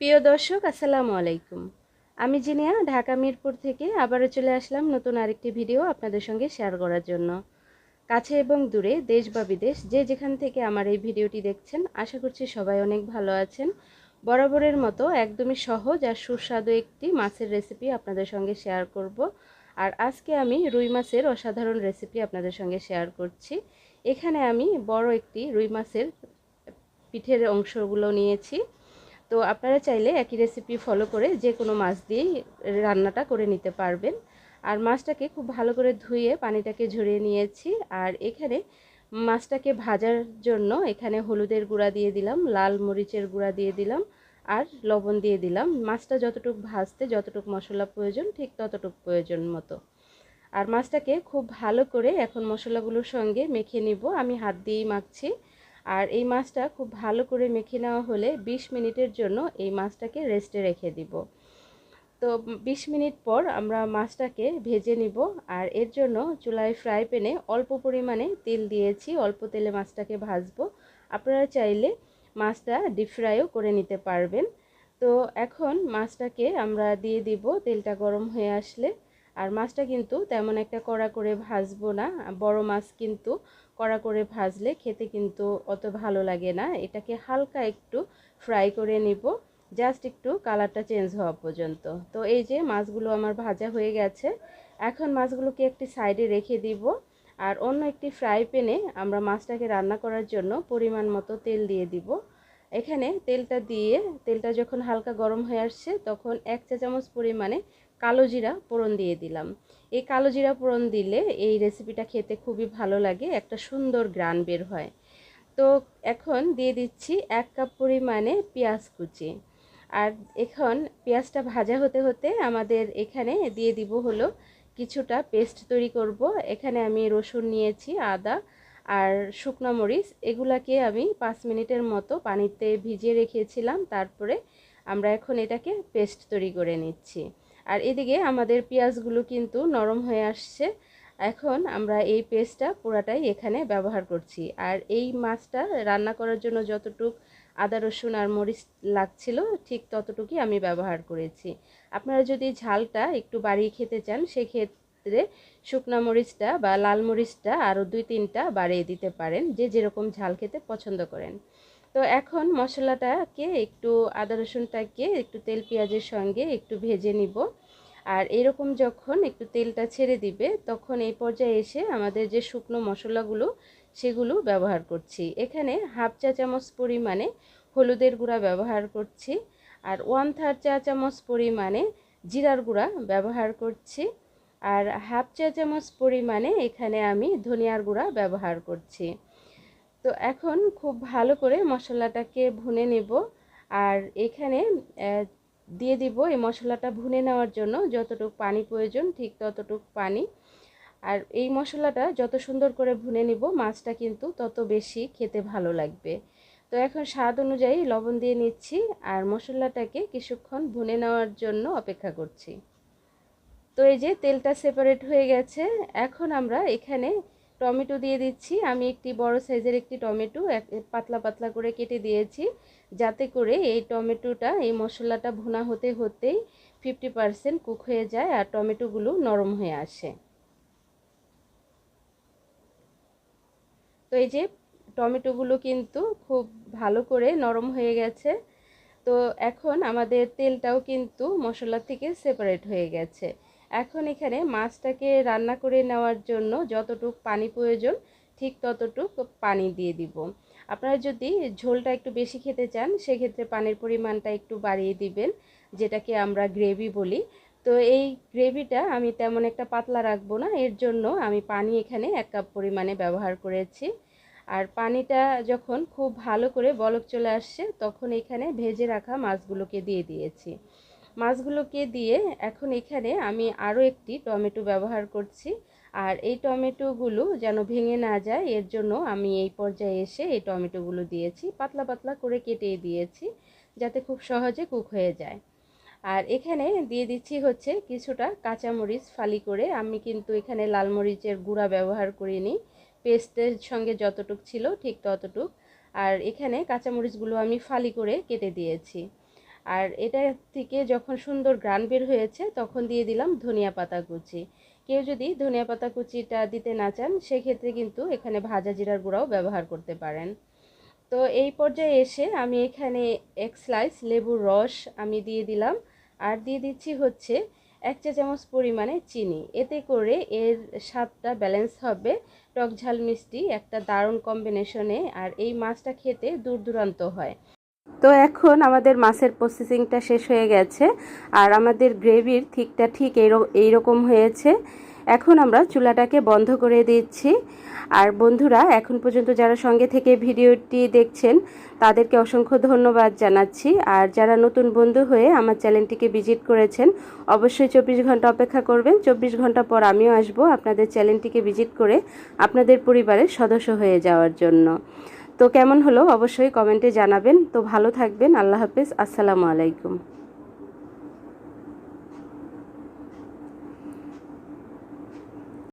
প্রিয় দর্শক, আসসালামু আলাইকুম। আমি জিনিয়া, ঢাকা মিরপুর থেকে আবারও চলে আসলাম নতুন আরেকটি ভিডিও আপনাদের সঙ্গে শেয়ার করার জন্য। কাছে এবং দূরে, দেশ বা বিদেশ, যে যেখান থেকে আমার এই ভিডিওটি দেখছেন, আশা করছি সবাই অনেক ভালো আছেন। বরাবরের মতো একদমই সহজ আর সুস্বাদু একটি মাছের রেসিপি আপনাদের সঙ্গে শেয়ার করব। আর আজকে আমি রুই মাছের অসাধারণ রেসিপি আপনাদের সঙ্গে শেয়ার করছি। এখানে আমি বড় একটি রুই মাছের পিঠের অংশগুলো নিয়েছি। তো আপনারা চাইলে একই রেসিপি ফলো করে যে কোনো মাছ দিয়েই রান্নাটা করে নিতে পারবেন। আর মাছটাকে খুব ভালো করে ধুয়ে পানিটাকে ঝরিয়ে নিয়েছি। আর এখানে মাছটাকে ভাজার জন্য এখানে হলুদের গুঁড়া দিয়ে দিলাম, লাল মরিচের গুঁড়া দিয়ে দিলাম, আর লবণ দিয়ে দিলাম। মাছটা যতটুক ভাজতে যতটুক মশলা প্রয়োজন, ঠিক ততটুক প্রয়োজন মতো। আর মাছটাকে খুব ভালো করে এখন মশলাগুলোর সঙ্গে মেখে নিব। আমি হাত দিয়েই মাখছি। আর এই মাছটা খুব ভালো করে মেখে নেওয়া হলে ২০ মিনিটের জন্য এই মাছটাকে রেস্টে রেখে দিব। তো ২০ মিনিট পর আমরা মাছটাকে ভেজে নিব আর এর জন্য চুলায় ফ্রাই প্যানে অল্প পরিমাণে তেল দিয়েছি, অল্প তেলে মাছটাকে ভাজবো। আপনারা চাইলে মাছটা ডিপ ফ্রাইও করে নিতে পারবেন। তো এখন মাছটাকে আমরা দিয়ে দিব, তেলটা গরম হয়ে আসলে। আর মাছটা কিন্তু তেমন একটা কড়া করে ভাজবো না, বড় মাছ কিন্তু কড়া করে ভাজলে খেতে কিন্তু অত ভালো লাগে না। এটাকে হালকা একটু ফ্রাই করে নিব। জাস্ট একটু কালারটা চেঞ্জ হওয়া পর্যন্ত। তো এই যে মাছগুলো আমার ভাজা হয়ে গেছে। এখন মাছগুলোকে একটি সাইডে রেখে দিব। আর অন্য একটি ফ্রাই প্যানে আমরা মাছটাকে রান্না করার জন্য পরিমাণ মতো তেল দিয়ে দিব। এখানে তেলটা দিয়ে, তেলটা যখন হালকা গরম হয়ে আসছে, তখন এক চা চামচ পরিমাণে কালো জিরা ফোড়ন দিয়ে দিলাম। এই কালো জিরা ফোড়ন দিলে এই রেসিপিটা খেতে খুবই ভালো লাগে, একটা সুন্দর গ্রান বের হয়। তো এখন দিয়ে দিচ্ছি এক কাপ পরিমাণে পেঁয়াজ কুচি। আর এখন পেঁয়াজটা ভাজা হতে হতে আমাদের এখানে দিয়ে দিব হলো কিছুটা পেস্ট তৈরি করব। এখানে আমি রসুন নিয়েছি, আদা আর শুকনো মরিচ। এগুলাকে আমি পাঁচ মিনিটের মতো পানিতে ভিজিয়ে রেখেছিলাম। তারপরে আমরা এখন এটাকে পেস্ট তৈরি করে নিচ্ছি। আর এদিকে আমাদের পেঁয়াজগুলো কিন্তু নরম হয়ে আসছে। এখন আমরা এই পেস্টটা পুরাটাই এখানে ব্যবহার করছি। আর এই মাছটা রান্না করার জন্য যতটুক আদা, রসুন আর মরিচ লাগছিল, ঠিক ততটুকুই আমি ব্যবহার করেছি। আপনারা যদি ঝালটা একটু বাড়িয়ে খেতে চান, সেক্ষেত্রে শুকনো মরিচটা বা লাল মরিচটা আরও দুই তিনটা বাড়িয়ে দিতে পারেন, যে যেরকম ঝাল খেতে পছন্দ করেন। তো এখন মশলাটাকে একটু আদা, রসুনটাকে একটু তেল, পেঁয়াজের সঙ্গে একটু ভেজে নিব। আর এরকম যখন একটু তেলটা ছেড়ে দিবে, তখন এই পর্যায়ে এসে আমাদের যে শুকনো মশলাগুলো, সেগুলো ব্যবহার করছি। এখানে হাফ চা চামচ পরিমাণে হলুদের গুঁড়া ব্যবহার করছি আর ওয়ান থার্ড চা চামচ পরিমাণে জিরার গুঁড়া ব্যবহার করছি আর হাফ চা চামচ পরিমাণে এখানে আমি ধনিয়ার গুঁড়া ব্যবহার করছি। তো এখন খুব ভালো করে মশলাটাকে ভুনে নেব আর এখানে দিয়ে দিব এই মশলাটা ভুনে নেওয়ার জন্য। যতটুকু পানি প্রয়োজন, ঠিক ততটুকু পানি। আর এই মশলাটা যত সুন্দর করে ভুনে নিব, মাছটা কিন্তু তত বেশি খেতে ভালো লাগবে। তো এখন স্বাদ অনুযায়ী লবণ দিয়ে নিচ্ছি আর মশলাটাকে কিছুক্ষণ ভুনে নেওয়ার জন্য অপেক্ষা করছি। তো এই যে তেলটা সেপারেট হয়ে গেছে, এখন আমরা এখানে টমেটো দিয়ে দিচ্ছি। আমি একটি বড় সাইজের একটি টমেটো পাতলা পাতলা করে কেটে দিয়েছি। যাতে করে এই টমেটোটা, এই মশলাটা ভুনা হতে হতেই ফিফটি পারসেন্ট কুক হয়ে যায় আর টমেটোগুলো নরম হয়ে আসে। তো এই যে টমেটোগুলো কিন্তু খুব ভালো করে নরম হয়ে গেছে। তো এখন আমাদের তেলটাও কিন্তু মশলা থেকে সেপারেট হয়ে গেছে। এখন এখানে মাছটাকে রান্না করে নেওয়ার জন্য যতটুক পানি প্রয়োজন, ঠিক ততটুক পানি দিয়ে দিব। আপনারা যদি ঝোলটা একটু বেশি খেতে চান, সেক্ষেত্রে পানির পরিমাণটা একটু বাড়িয়ে দিবেন, যেটাকে আমরা গ্রেভি বলি। তো এই গ্রেভিটা আমি তেমন একটা পাতলা রাখব না, এর জন্য আমি পানি এখানে এক কাপ পরিমাণে ব্যবহার করেছি। আর পানিটা যখন খুব ভালো করে বলক চলে আসছে, তখন এখানে ভেজে রাখা মাছগুলোকে দিয়ে দিয়েছি। মাছগুলোকে দিয়ে এখন এখানে আমি আরও একটি টমেটো ব্যবহার করছি। আর এই টমেটোগুলো যেন ভেঙে না যায়, এর জন্য আমি এই পর্যায়ে এসে এই টমেটোগুলো দিয়েছি। পাতলা পাতলা করে কেটে দিয়েছি যাতে খুব সহজে কুক হয়ে যায়। আর এখানে দিয়ে দিচ্ছি হচ্ছে কিছুটা কাঁচামরিচ ফালি করে। আমি কিন্তু এখানে লাল মরিচের গুঁড়া ব্যবহার করিনি। পেস্টের সঙ্গে যতটুক ছিল ঠিক ততটুক। আর এখানে কাঁচামরিচগুলো আমি ফালি করে কেটে দিয়েছি। আর এটা থেকে যখন সুন্দর গ্রান বের হয়েছে, তখন দিয়ে দিলাম ধনিয়া পাতা কুচি। কেউ যদি ধনিয়া পাতা কুচিটা দিতে না চান, সেক্ষেত্রে কিন্তু এখানে ভাজা জিরার গুঁড়াও ব্যবহার করতে পারেন। তো এই পর্যায়ে এসে আমি এখানে এক স্লাইস লেবুর রস আমি দিয়ে দিলাম। আর দিয়ে দিচ্ছি হচ্ছে এক চা চামচ পরিমাণে চিনি। এতে করে এর স্বাদটা ব্যালেন্স হবে। টক ঝাল মিষ্টি একটা দারুণ কম্বিনেশনে আর এই মাছটা খেতে দূর দূরান্ত হয়। তো এখন আমাদের মাছের প্রসেসিংটা শেষ হয়ে গেছে, আর আমাদের গ্রেভির থিকটা ঠিক এইরকম হয়েছে। এখন আমরা চুলাটাকে বন্ধ করে দিচ্ছি। আর বন্ধুরা, এখন পর্যন্ত যারা সঙ্গে থেকে ভিডিওটি দেখছেন, তাদেরকে অসংখ্য ধন্যবাদ জানাচ্ছি। আর যারা নতুন বন্ধু হয়ে আমার চ্যানেলটিকে ভিজিট করেছেন, অবশ্যই চব্বিশ ঘণ্টা অপেক্ষা করবেন। চব্বিশ ঘণ্টা পর আমিও আসব আপনাদের চ্যানেলটিকে ভিজিট করে আপনাদের পরিবারের সদস্য হয়ে যাওয়ার জন্য। তো কেমন হলো? অবশ্যই কমেন্টে জানাবেন। তো ভালো থাকবেন। আল্লাহ হাফিজ। আসসালামু আলাইকুম।